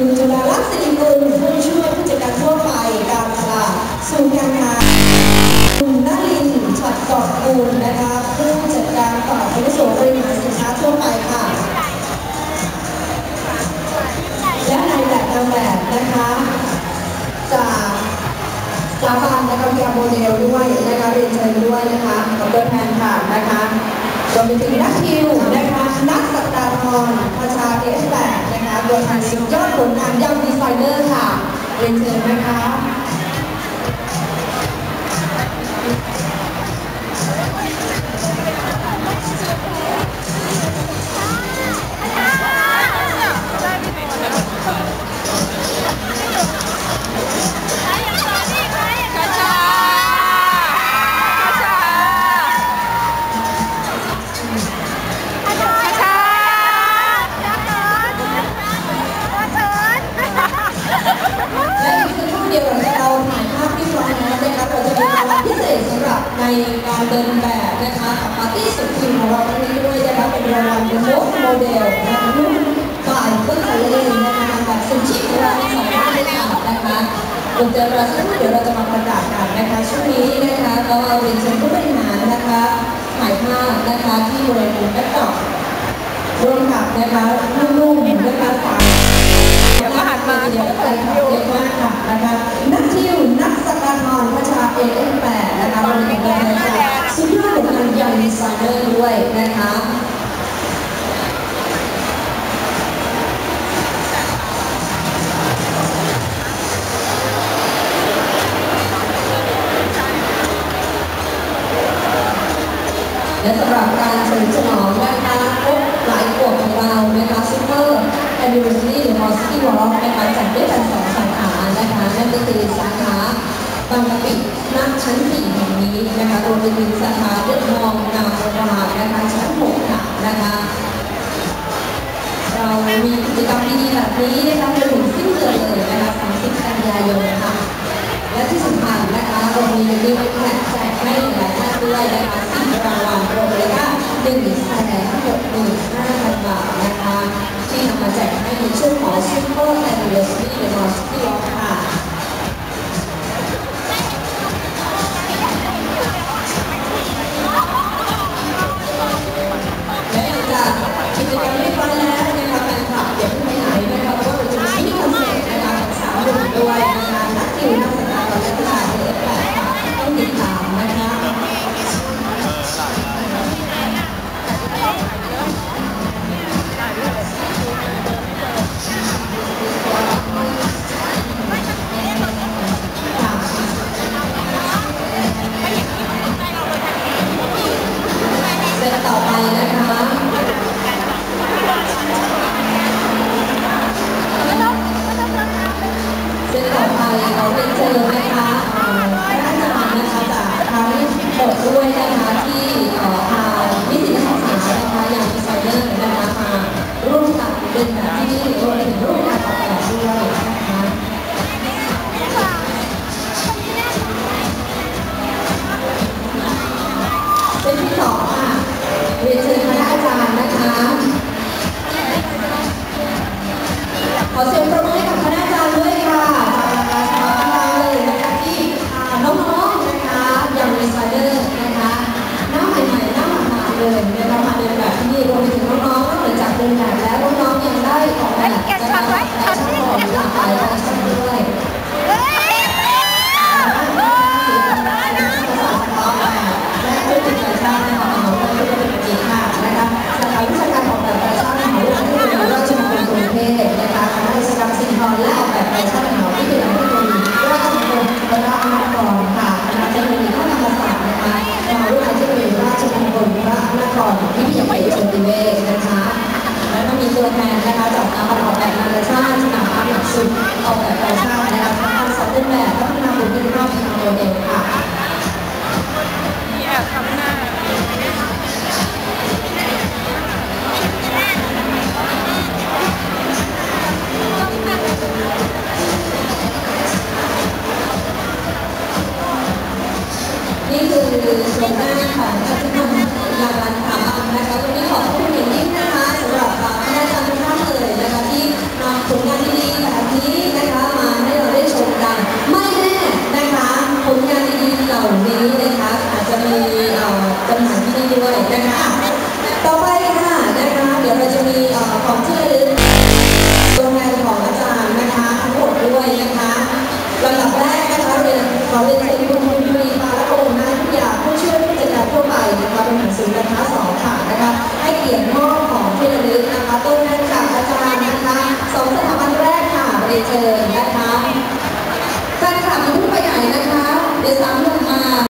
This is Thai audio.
คุณจุฬาลักษณ์สิริกุลผู้ช่วยผู้จัดการทั่วไปการตลาดศูนย์การงานคุณนลินฉัดกอบกูลนะคะผู้จัดการฝ่ายอาวุโสบริหารสินค้าทั่วไปค่ะและนายแบบนางแบบนะคะจากสถาบันและกวิทยาโมเดลด้วยนะคะเรียนเชิญด้วยนะคะดรแพนค่ะนะคะ วมไปถึงนักคิวนะคะนักสัปดาห์ทอนประชาเอสแปดนะคะโดมทั้งสุดยอดผลงานยังดีไซเนอร์ค่ะเรียนเชิญนะคะ ในการเดินแบบนะคะของปาร์ตี้สุดคิวของเราครั้งนี้ด้วยนะคะเป็นรางวัลโมโมเดลนะคะรุ่นฝ่ายเพื่อนทะเลนะคะแบบสุดชิคของเราสองท่านนะคะบนเจอเราซึ่งเดี๋ยวเราจะมาประกาศกันนะคะช่วงนี้นะคะก็เรียนเชิญผู้บริหารนะคะหมายภาพนะคะที่บริเวณแบ็คดรอปร่วมกับนะคะลูกๆนะคะฝ่าย Diterapkan.